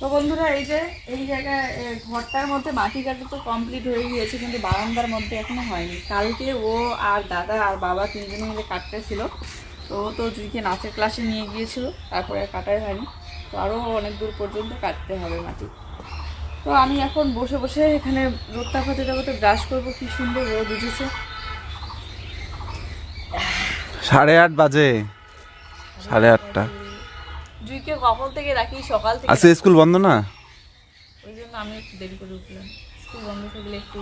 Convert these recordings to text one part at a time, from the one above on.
তো বন্ধুরা, এই যে, এই জায়গায় ঘরটার মধ্যে মাটি কাটা তো কমপ্লিট হয়ে গিয়েছে, কিন্তু বারান্দার মধ্যে এখনও হয়নি। কালকে ও আর দাদা আর বাবা তিনজনে মিলে কাটতেছিল তো ও তো জুইকে নাচের ক্লাসে নিয়ে গিয়েছিল, তারপরে কাটাই হয়নি। তো আরও অনেক দূর পর্যন্ত কাটতে হবে মাটি। তো আমি এখন বসে বসে এখানে রোদটা করতে যাব তো ব্রাশ করব, কি সুন্দর রোদ উঠেছে। সাড়ে আট বাজে। সাড়ে আটটা। জুইকে কখন থেকে রাখি? সকাল থেকে আজকে স্কুল বন্ধ না? ওই জন্য আমি একটু দেরি করে উঠলাম। স্কুল বন্ধ থাকলে একটু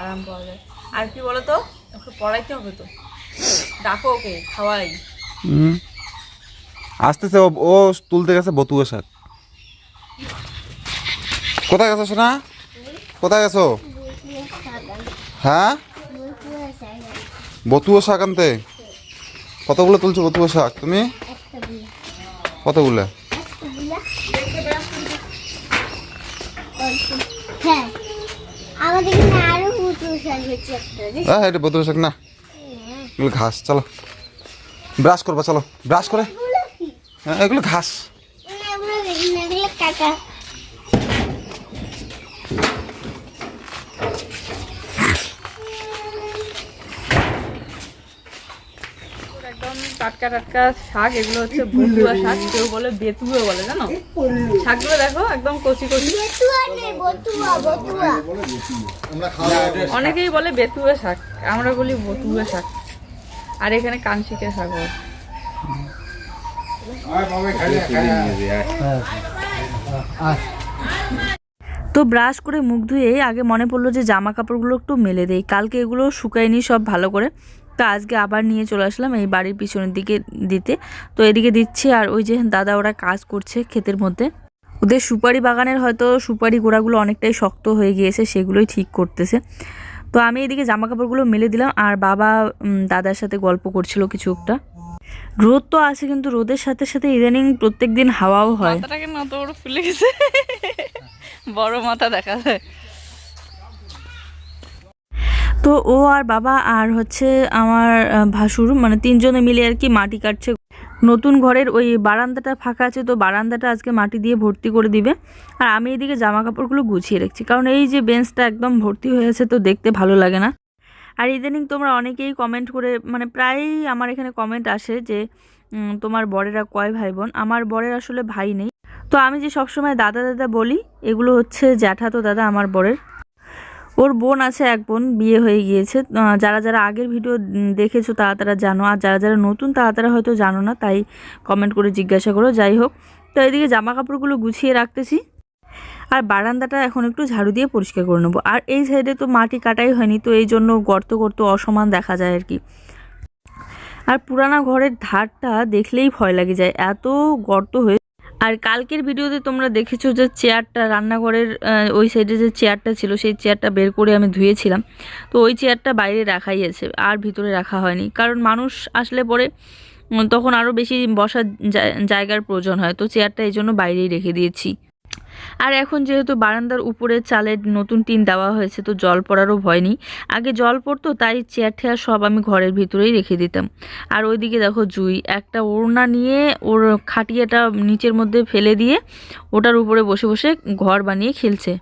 আরাম পাওয়া যায়। আর কি বলো তো? ওকে পড়াইতে হবে তো। ডাকো ওকে খাওয়াই। আসতেছে ও ও তুলতে গেছে বতুয়া শাক। কোথায় গেছো সোনা? কোথায় গেছো? হ্যাঁ? বতুয়া শাক আনতে। কতগুলো তুলছো বতুয়া শাক? তুমি? কতগুলো? হ্যাঁ। হ্যাঁ এটা বতুয়া শাক না। এগুলো ঘাস চলো। ব্রাশ করবা চলো। ব্রাশ করে? হ্যাঁ এগুলো ঘাস না, এগুলো দেখি না, এগুলো কাটা। একদম টাটকা টাটকা শাক এগুলো হচ্ছে বটুয়া শাক কেউ বলে বেতুয়া বলে জানো? শাকগুলো দেখো একদম কচি কচি। অনেকেই বলে বেতুয়া শাক আমরা বলি বটুয়া শাক। আর এখানে কানশিকের শাক হয় তো ব্রাশ করে মুখ ধুয়ে আগে মনে পড়ল যে জামা কাপড়গুলো একটু মেলে দেই কালকে এগুলো শুকায়নি সব ভালো করে। তো আজকে আবার নিয়ে চলে আসলাম এই বাড়ির পিছনের দিকে দিতে। তো এদিকে দিচ্ছি আর ওই যে দাদা ওরা কাজ করছে ক্ষেতের মধ্যে। ওদের সুপারি বাগানের হয়তো সুপারি গোড়াগুলো অনেকটাই শক্ত হয়ে গিয়েছে, সেগুলোই ঠিক করতেছে। তো আমি এদিকে জামা কাপড়গুলো মেলে দিলাম আর বাবা দাদার সাথে গল্প করছিল কিছু একটা। রোদ তো আছে কিন্তু রোদের সাথে সাথে ইদানিং প্রত্যেক দিন হাওয়াও হয়। গেছে। বড় মাথা দেখা যায়। তো ও আর বাবা আর হচ্ছে আমার ভাসুর মানে তিনজনে মিলে আর কি মাটি কাটছে। নতুন ঘরের ওই বারান্দাটা ফাঁকা আছে, তো বারান্দাটা আজকে মাটি দিয়ে ভর্তি করে দিবে। আর আমি এদিকে জামা কাপড়গুলো গুছিয়ে রাখছি, কারণ এই যে বেঞ্চটা একদম ভর্তি হয়ে আছে, তো দেখতে ভালো লাগে না। আর ইদানিং তোমরা অনেকেই কমেন্ট করে মানে প্রায়ই আমার এখানে কমেন্ট আসে যে তোমার বরেরা কয় ভাই বোন আমার বরের আসলে ভাই নেই। তো আমি যে সবসময় দাদা দাদা বলি, এগুলো হচ্ছে জ্যাঠাতো দাদা আমার বরের। ওর বোন আছে, এক বোন বিয়ে হয়ে গিয়েছে। যারা যারা আগের ভিডিও দেখেছ তারা তারা জানো। আর যারা যারা নতুন তারা তারা হয়তো জানো না, তাই কমেন্ট করে জিজ্ঞাসা করো, যাই হোক। তো এদিকে জামা কাপড়গুলো গুছিয়ে রাখতেছি। আর বারান্দাটা এখন একটু ঝাড়ু দিয়ে পরিষ্কার করে নেব। আর এই সাইডে তো মাটি কাটাই হয়নি, তো এই জন্য গর্ত গর্ত অসমান দেখা যায় আর কি। আর পুরানা ঘরের ধারটা দেখলেই ভয় লাগে যায়। এত গর্ত হয়ে আর কালকের ভিডিওতে তোমরা দেখেছ যে চেয়ারটা, রান্নাঘরের ওই সাইডে যে চেয়ারটা ছিল, সেই চেয়ারটা বের করে আমি ধুয়েছিলাম। তো ওই চেয়ারটা বাইরে রাখাই আছে, আর ভিতরে রাখা হয়নি। কারণ মানুষ আসলে পরে তখন আরও বেশি বসার জায়- জায়গার প্রয়োজন হয়। তো চেয়ারটা এই জন্য বাইরেই রেখে দিয়েছি। আর এখন যেহেতু বারান্দার উপরে চালের নতুন টিন দেওয়া হয়েছে, তো জল পড়ারও ভয় নেই। আগে জল পড়তো, তাই চেয়ার ঠেয়ার সব আমি ঘরের ভিতরেই রেখে দিতাম। আর ওইদিকে দেখো জুই, একটা ওড়না নিয়ে ওর খাটিয়াটা নিচের মধ্যে ফেলে দিয়ে ওটার উপরে বসে বসে ঘর বানিয়ে খেলছে।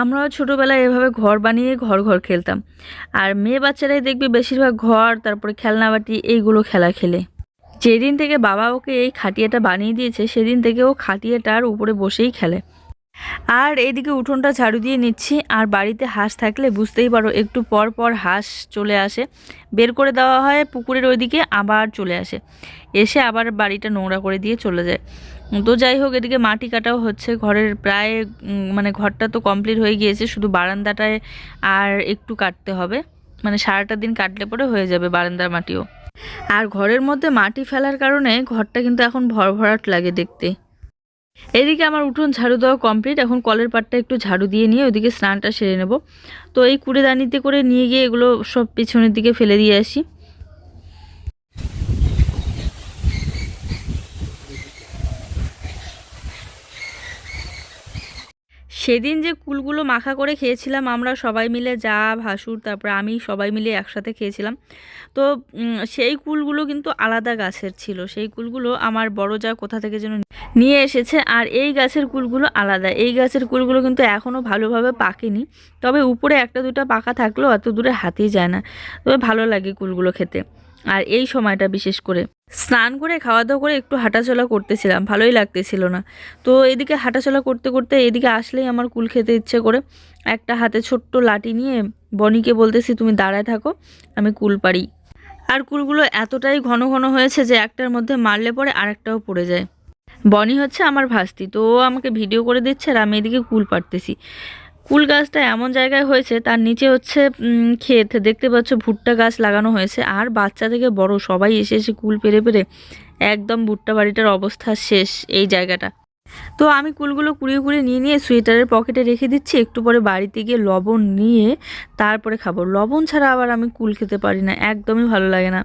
আমরাও ছোটোবেলায় এভাবে ঘর বানিয়ে ঘর ঘর খেলতাম। আর মেয়ে বাচ্চারাই দেখবে বেশিরভাগ ঘর, তারপরে খেলনাবাটি, এইগুলো খেলা খেলে। যেদিন থেকে বাবা ওকে এই খাটিয়াটা বানিয়ে দিয়েছে, সেদিন থেকে ও খাটিয়াটার উপরে বসেই খেলে। আর এইদিকে উঠোনটা ঝাড়ু দিয়ে নিচ্ছি, আর বাড়িতে হাঁস থাকলে বুঝতেই পারো, একটু পর পর হাঁস চলে আসে। বের করে দেওয়া হয় পুকুরের ওইদিকে, আবার চলে আসে। এসে আবার বাড়িটা নোংরা করে দিয়ে চলে যায়। তো যাই হোক, এদিকে মাটি কাটাও হচ্ছে। ঘরের প্রায় মানে ঘরটা তো কমপ্লিট হয়ে গিয়েছে, শুধু বারান্দাটায় আর একটু কাটতে হবে। মানে সারাটা দিন কাটলে পরে হয়ে যাবে বারান্দার মাটিও। আর ঘরের মধ্যে মাটি ফেলার কারণে ঘরটা কিন্তু এখন ভরভরাট লাগে দেখতে। এদিকে আমার উঠোন ঝাড়ু দেওয়া কমপ্লিট এখন কলের পাটটা একটু ঝাড়ু দিয়ে নিয়ে ওইদিকে স্নানটা সেরে নেব। তো এই কুড়েদানিতে করে নিয়ে গিয়ে এগুলো সব পিছনের দিকে ফেলে দিয়ে আসি। সেদিন যে কুলগুলো মাখা করে খেয়েছিলাম, আমরা সবাই মিলে যা ভাসুর, তারপর আমি সবাই মিলে একসাথে খেয়েছিলাম। তো সেই কুলগুলো কিন্তু আলাদা গাছের ছিল। সেই কুলগুলো আমার বড় যা কোথা থেকে যেন নিয়ে এসেছে, আর এই গাছের কুলগুলো আলাদা। এই গাছের কুলগুলো কিন্তু এখনও ভালোভাবে পাকেনি। তবে উপরে একটা দুটো পাকা থাকলেও এত দূরে হাতেই যায় না। তবে ভালো লাগে কুলগুলো খেতে। আর এই সময়টা বিশেষ করে। স্নান করে খাওয়া দাওয়া করে একটু হাঁটাচলা করতেছিলাম, ভালোই লাগতেছিল না। তো এদিকে হাঁটাচলা করতে করতে এদিকে আসলেই আমার কুল খেতে ইচ্ছে করে। একটা হাতে ছোট্ট লাঠি নিয়ে বনিকে বলতেছি, তুমি দাঁড়ায় থাকো, আমি কুল পারি আর কুলগুলো এতটাই ঘন ঘন হয়েছে যে একটার মধ্যে মারলে পরে আরেকটাও পড়ে যায়। বনি হচ্ছে আমার ভাস্তি, তো ও আমাকে ভিডিও করে দিচ্ছে আর আমি এদিকে কুল পারতেছি কুল গাছটা এমন জায়গায় হয়েছে, তার নিচে হচ্ছে ক্ষেত। দেখতে পাচ্ছ, ভুট্টা গাছ লাগানো হয়েছে। আর বাচ্চা থেকে বড়, সবাই এসে এসে কুল পেরে পেরে একদম ভুট্টা বাড়িটার অবস্থা শেষ এই জায়গাটা। তো আমি কুলগুলো কুড়িয়ে কুড়িয়ে নিয়ে নিয়ে সোয়েটারের পকেটে রেখে দিচ্ছি। একটু পরে বাড়িতে গিয়ে লবণ নিয়ে তারপরে খাব। লবণ ছাড়া আবার আমি কুল খেতে পারি না, একদমই ভালো লাগে না।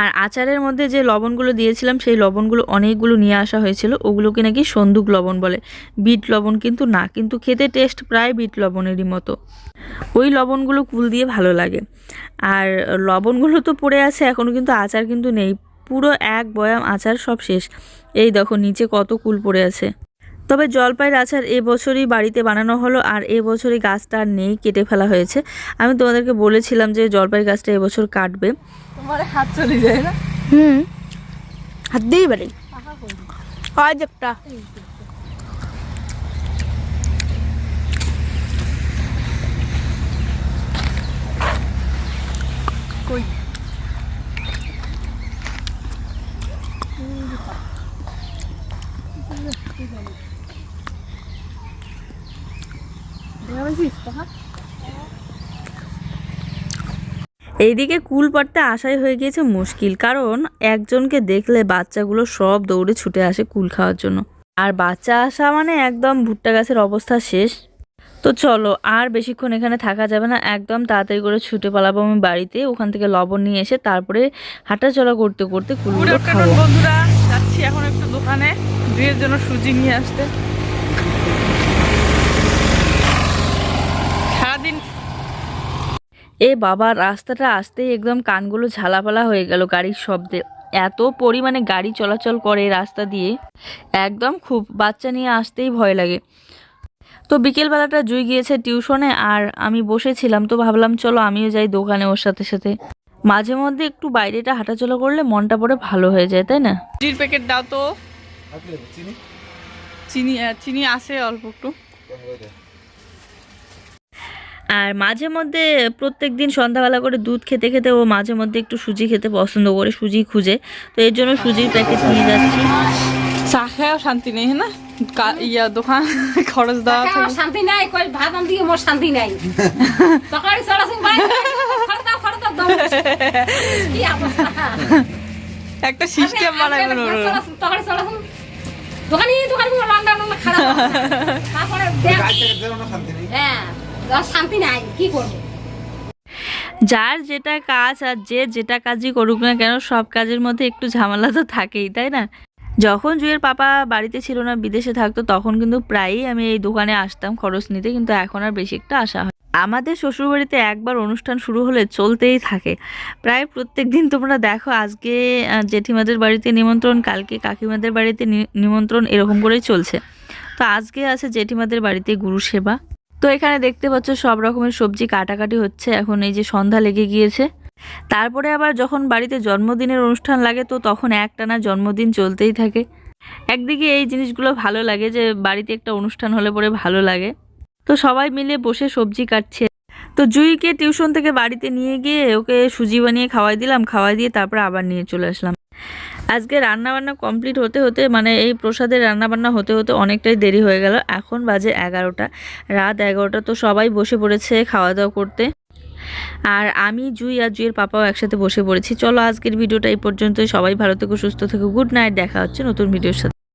আর আচারের মধ্যে যে লবণগুলো দিয়েছিলাম, সেই লবণগুলো অনেকগুলো নিয়ে আসা হয়েছিল। ওগুলোকে নাকি সন্দুক লবণ বলে। বিট লবণ কিন্তু না, কিন্তু খেতে টেস্ট প্রায় বিট লবণেরই মতো। ওই লবণগুলো কুল দিয়ে ভালো লাগে। আর লবণগুলো তো পড়ে আছে এখনও কিন্তু আচার কিন্তু নেই। পুরো এক বয়াম আচার সব শেষ। এই দেখো, নিচে কত কুল পড়ে আছে। তবে জলপাইয়ের আচার এবছরই বাড়িতে বানানো হলো আর এবছরই গাছটা আর নেই কেটে ফেলা হয়েছে। আমি তোমাদেরকে বলেছিলাম যে জলপাই গাছটা এবছর কাটবে। তোমার হাত চলে যায় না? হুম। হাত দিয়ে বাড়ি? আজ একটা কই এইদিকে কুল পাড়তে আশাই হয়ে গিয়েছে মুশকিল কারণ একজনকে দেখলে বাচ্চাগুলো সব দৌড়ে ছুটে আসে কুল খাওয়ার জন্য। আর বাচ্চা আসা মানে একদম ভুট্টা গাছের অবস্থা শেষ। তো চলো আর বেশিক্ষণ এখানে থাকা যাবে না একদম তাড়াতাড়ি করে ছুটে পালাবো আমি বাড়িতে ওখান থেকে লবণ নিয়ে এসে তারপরে হাঁটাচলা করতে করতে কুলগুলো খাব। বন্ধুরা যাচ্ছি এখন একটু দোকানে বিয়ের জন্য সুজি নিয়ে আসতে। এ বাবা রাস্তাটা আসতেই একদম কানগুলো ঝালাপালা হয়ে গেল গাড়ির শব্দে। এত পরিমাণে গাড়ি চলাচল করে রাস্তা দিয়ে। একদম খুব বাচ্চা নিয়ে আসতেই ভয় লাগে। তো বিকেলবেলাটা জুই গিয়েছে টিউশনে আর আমি বসেছিলাম তো ভাবলাম চলো আমিও যাই দোকানে ওর সাথে সাথে। মাঝে মধ্যে একটু বাইরেটা হাঁটাচলা করলে মনটা পরে ভালো হয়ে যায় তাই না? সুজির প্যাকেট দাও তো। চিনি? চিনি আছে অল্প একটু। আর মাঝে মধ্যে প্রত্যেক দিন সন্ধ্যাবেলা করে দুধ খেতে খেতে ও মাঝে মধ্যে একটু সুজি খেতে পছন্দ করে সুজি খুঁজে। তো এর জন্য সুজির প্যাকেট নিয়ে যাচ্ছি। চা খেয়েও শান্তি নেই হ্যাঁ না ইয়া দোকান খরচ দেওয়া শান্তি নাই কই ভাত আনতে মোর শান্তি নাই। তরকারি চড়াছেন বাড়ি খরদা খরদা দাও কি অবস্থা? একটা সিস্টেম দোকানি দোকানি খারাপ। তারপরে হ্যাঁ। শান্তি নাই, কি করব? যার যেটা কাজ আর যে যেটা কাজই করুক না কেন, সব কাজের মধ্যে একটু ঝামেলা তো থাকেই, তাই না? যখন জুয়ের পাপা বাড়িতে ছিল না, বিদেশে থাকতো, তখন কিন্তু প্রায়ই আমি এই দোকানে আসতাম খরচ নিতে, কিন্তু এখন আর বেশি একটা আসা হয়। আমাদের শ্বশুরবাড়িতে একবার অনুষ্ঠান শুরু হলে চলতেই থাকে। প্রায় প্রত্যেক দিন তোমরা দেখো, আজকে জেঠিমাদের বাড়িতে নিমন্ত্রণ, কালকে কাকিমাদের বাড়িতে নিমন্ত্রণ, এরকম করেই চলছে। তো আজকে আছে জেঠিমাদের বাড়িতে গুরু সেবা। তো এখানে দেখতে পাচ্ছ সব রকমের সবজি কাটাকাটি হচ্ছে, এখন এই যে সন্ধ্যা লেগে গিয়েছে। তারপরে আবার যখন বাড়িতে জন্মদিনের অনুষ্ঠান লাগে, তো তখন একটানা জন্মদিন চলতেই থাকে। একদিকে এই জিনিসগুলো ভালো লাগে যে বাড়িতে একটা অনুষ্ঠান হলে পরে ভালো লাগে। তো সবাই মিলে বসে সবজি কাটছে। তো জুইকে টিউশন থেকে বাড়িতে নিয়ে গিয়ে ওকে সুজি বানিয়ে খাওয়াই দিলাম, খাওয়াই দিয়ে তারপরে আবার নিয়ে চলে আসলাম। আজকে রান্না বান্না কমপ্লিট হতে হতে মানে এই প্রসাদের রান্নাবান্না হতে হতে অনেকটাই দেরি হয়ে গেল। এখন বাজে এগারোটা। রাত এগারোটা তো সবাই বসে পড়েছে খাওয়া দাওয়া করতে। আর আমি, জুই আর জুইয়ের পাপাও একসাথে বসে পড়েছি। চলো আজকের ভিডিওটা এই পর্যন্তই। সবাই ভালো থেকে, সুস্থ থেকে। Good night. দেখা হচ্ছে নতুন ভিডিওর সাথে।